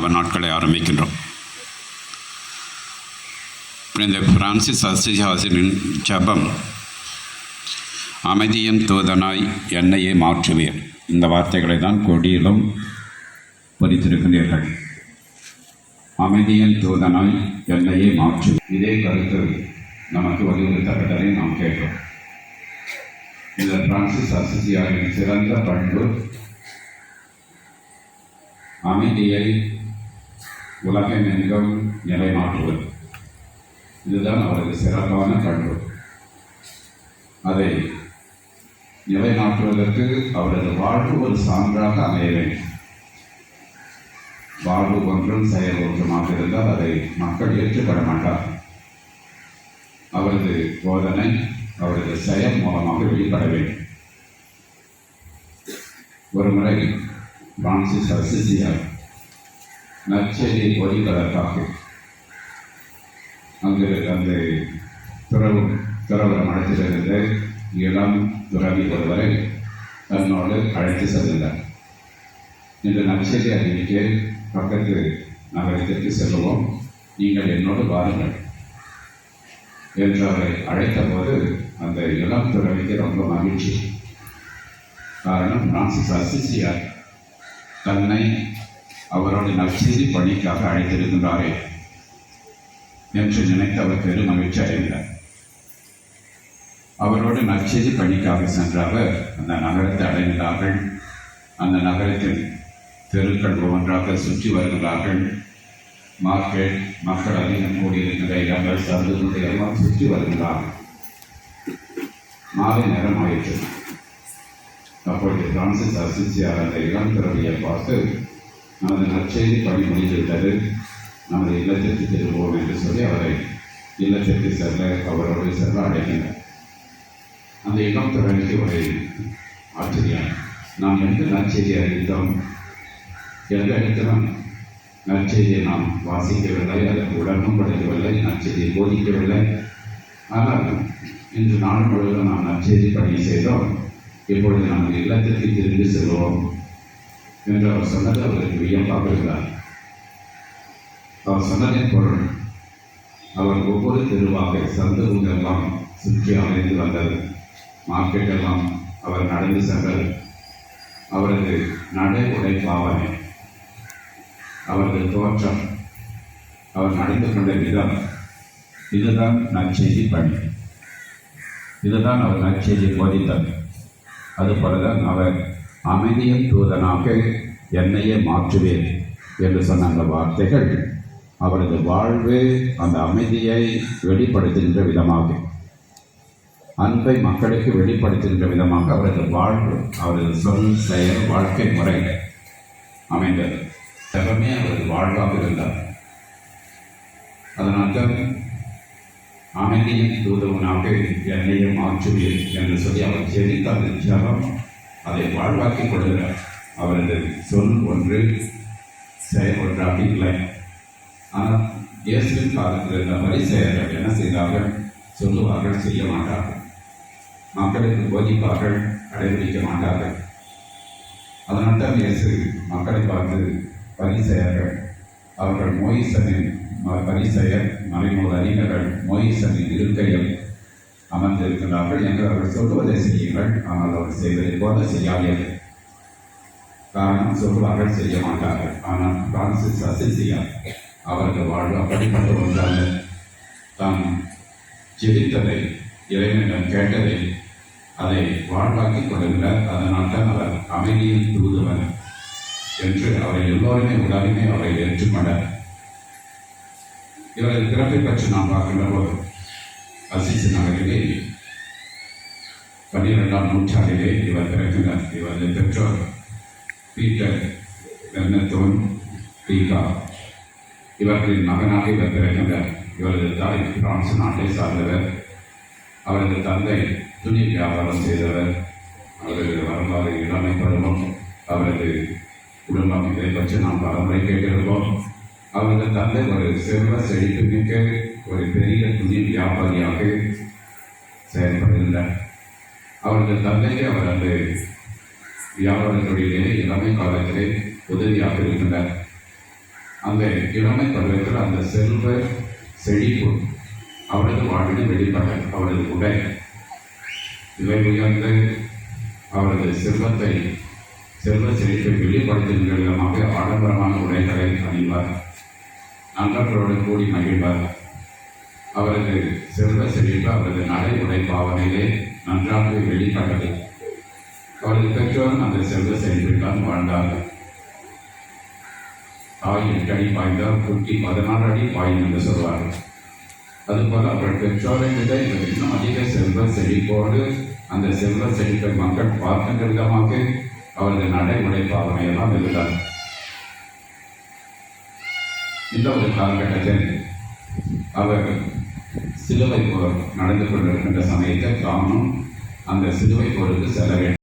அவர் நாட்களை ஆரம்பிக்கின்றோம். இந்த பிரான்சிஸ் அசிஹாசினின் ஜபம் அமைதியின் தூதனாய் என்னையே மாற்றுவேன். இந்த வார்த்தைகளை தான் கொடியிலும் பொறித்திருக்கின்றீர்கள் அமைதியின் தூதனாய் என்னையே மாற்று இதே கருத்து நமக்கு வலியுறுத்தப்பட்டதை நாம் கேட்டோம். இந்த பிரான்சிஸ் அசிசியாவின் சிறந்த பண்பு அமைதியை உலகமெங்கும் நிலைநாட்டுவது இதுதான் அவரது சிறப்பான பண்பு அதை நிலைநாட்டுவதற்கு அவரது வாழ்வு ஒரு சான்றாக அமைய வேண்டும். வாழ்வு ஒன்றும் செயல் ஒன்றுமாக இருந்தால் அதை மக்கள் ஏற்றுக்கொள்ள மாட்டார். அவரது போதனை அவரது செயல் மூலமாக வெளிப்பட வேண்டும். ஒருமுறை பிரான்சிஸ் அசிசியார் நற்செய்தியை போதிப்பதற்காக அங்கு அந்த துறவு துறவரம் அழைத்திருந்த இளம் துறவி ஒருவரை தன்னோடு அழைத்து சென்றார் இன்று நற்செய்தி அறிவிக்க பக்கத்து நகரத்திற்கு செல்லுவோம். நீங்கள் என்னோடு வாருங்கள் என்று அவரை அழைத்தபோது அந்த இளம் துறவிக்கு ரொம்ப மகிழ்ச்சி. காரணம் பிரான்சிஸ் அசிசியார் தன்னை அவரோடு நற்செய்தி பணிக்காக அழைத்திருக்கின்றாரே என்று நினைத்து அவர் பெரும் மகிழ்ச்சி அடைகிறார் அவரோடு நற்செய்தி பணிக்காக சென்ற அவர் அந்த நகரத்தை அடைந்தார்கள். அந்த நகரத்தில் தெருக்கள் ஒவ்வொன்றாக சுற்றி வருகிறார்கள். மார்க்கெட் மக்கள் அதிகம் கூடியிருக்கிற இடங்கள் சந்துகள் எல்லாம் சுற்றி வருகிறார்கள். மாலை நேரம் ஆயிற்று. அப்பொழுது பிரான்சிஸ் அசிசியார் அந்த இளம் பார்த்து நமது நற்செய்தி பணி முடிந்துவிட்டது. நமது இல்லத்திற்கு திரும்புவோம் என்று சொல்லி அவரை இல்லத்திற்கு செல்ல அவரோடு செல்ல அழைக்கின்றனர். அந்த இடம் துறவிக்கு ஒரு ஆச்சரியம். நாம் எந்த நற்செய்தி அறிந்தோம்? எந்த இடத்திலும் நற்செய்தியை நாம் வாசிக்கவில்லை அதற்கு உடனும் படைக்கவில்லை நற்செய்தியை போதிக்கவில்லை. ஆனால் இன்று நாள் முழுவதும் நாம் நற்செய்தி பணி செய்தோம். இப்பொழுது நமது இல்லத்திற்கு திரும்பி செல்வோம். என்று அவர் சொன்னது அவருக்கு வியப்பாக இருந்தார் அவர் சொன்னதின் பொருள் அவர் ஒவ்வொரு தெருவாக சந்து சுற்றி அமைந்து வந்தது மார்க்கெட் எல்லாம் அவர் நடந்து சென்றது அவரது நடை உடை பாவனை அவரது தோற்றம் அவர் நடந்து கொண்ட விதம் இதுதான் நற்செய்தி பணி இதுதான் அவர் நற்செய்தி போதித்தார் அதுபோலதான் அவர் அமைதியின் தூதனாக என்னையே மாற்றுவேன் என்று சொன்ன அந்த வார்த்தைகள் அவரது வாழ்வு அந்த அமைதியை வெளிப்படுத்துகின்ற விதமாக அன்பை மக்களுக்கு வெளிப்படுத்துகின்ற விதமாக அவரது வாழ்வு அவரது சொல் செயல் வாழ்க்கை முறை அமைந்தது. ஜபமே அவரது வாழ்வாக இருந்தார். அதனால்தான் அமைதியின் தூதவனாக என்னையும் மாற்றுவேன் என்று சொல்லி அவர் ஜெபித்த அந்த ஜபம் அதை வாழ்வாக்கிக் கொள்கிறார் அவரது சொல் ஒன்று செயல் ஒன்றாக இல்லை ஆனால் இயேசுவின் காலத்தில் இருந்த பரிசெயர்கள் என்ன செய்தார்கள்? சொல்லுவார்கள் செய்ய மாட்டார்கள். மக்களுக்கு போதிப்பார்கள் கடைபிடிக்க மாட்டார்கள். அதனால் தான் இயேசு மக்களை பார்த்து பரிசெயர்கள் அவர்கள் மோயிசனின் பரிசெயர் மறைமுக அறிஞர்கள் மோயிசனின் இருக்கையில் அமர்ந்திருக்கிறார்கள் என்று அவர்கள் சொல்லுவதை செய்யுங்கள். ஆனால் அவர் செய்வதை போல செய்யாதீர்கள். காரணம் சொல்லுவார்கள் செய்ய மாட்டார்கள். ஆனால் பிரான்சிஸ் அசிசியா அவர்கள் வாழ்வு அப்படிப்பட்ட ஒன்றாக தாம் ஜெபித்ததை இறைவனிடம் கேட்டதை அதை வாழ்வாக்கிக் கொள்கிறார் அதனால் தான் அவர் அமைதியில் தூதுவர் என்று அவரை எல்லோருமே உலகமே அவரை ஏற்றுக்கொண்டார். இவரது பிறப்பை பற்றி நாம் பார்க்கின்ற போது அசிசி நகரிலே பன்னிரெண்டாம் நூற்றாண்டிலே இவர் பிறக்கிறார் இவரது பெற்றோர் பீட்டர் வெர்னத்தோன் பீகா இவர்களின் மகனாக இவர் பிறக்கின்றார். இவரது தாய் பிரான்ஸ் நாட்டை சார்ந்தவர். அவரது தந்தை துணி வியாபாரம் செய்தவர். அவரது வரலாறு இளமை பருவம் அவரது குடும்பம் இதை பற்றி நாம் பலமுறை கேட்டிருப்போம். அவரது தந்தை ஒரு செல்வ செழிப்பு மிக்க ஒரு பெரிய துணி வியாபாரியாக செயல்படுகின்றார் அவரது தந்தைக்கு அவர் அந்த வியாபார இளமை காலத்திலே உதவியாக இருக்கின்றார். அந்த இளமை பருவத்தில் அந்த செல்வ செழிப்பு அவரது வாழ்வில் வெளிப்பட அவரது உடை இவை உயர்ந்த அவரது செல்வத்தை செல்வ செழிப்பை வெளிப்படுத்துகின்ற விதமாக ஆடம்பரமான உடைகளை அணிவார். நண்பர்களோடு கூடி மகிழ்வார். அவரது செல்வ செழிப்பு அவரது நடை உடை பாவனையிலே நன்றாக வெளிப்பட்டது அவரது பெற்றோரும் அந்த செல்வ செழிப்பில் தான் வாழ்ந்தார்கள். தாய் எட்டு அடி பாய்ந்தால் குட்டி பதினாறு அடி பாயும் என்று சொல்வார்கள். அதுபோல் அவர்கள் பெற்றோரை விட இவர் இன்னும் அதிக செல்வ செழிப்போடு அந்த செல்வ செழிப்பை மக்கள் பார்க்கின்ற விதமாக அவரது நடைமுறை பாவனையெல்லாம் இருந்தார் இந்த ஒரு காலகட்டத்தில் அவர் சிலுவை போர் நடந்து கொண்டிருக்கின்ற சமயத்தில் தானும் அந்த சிலுவை போருக்கு செல்ல வேண்டும்.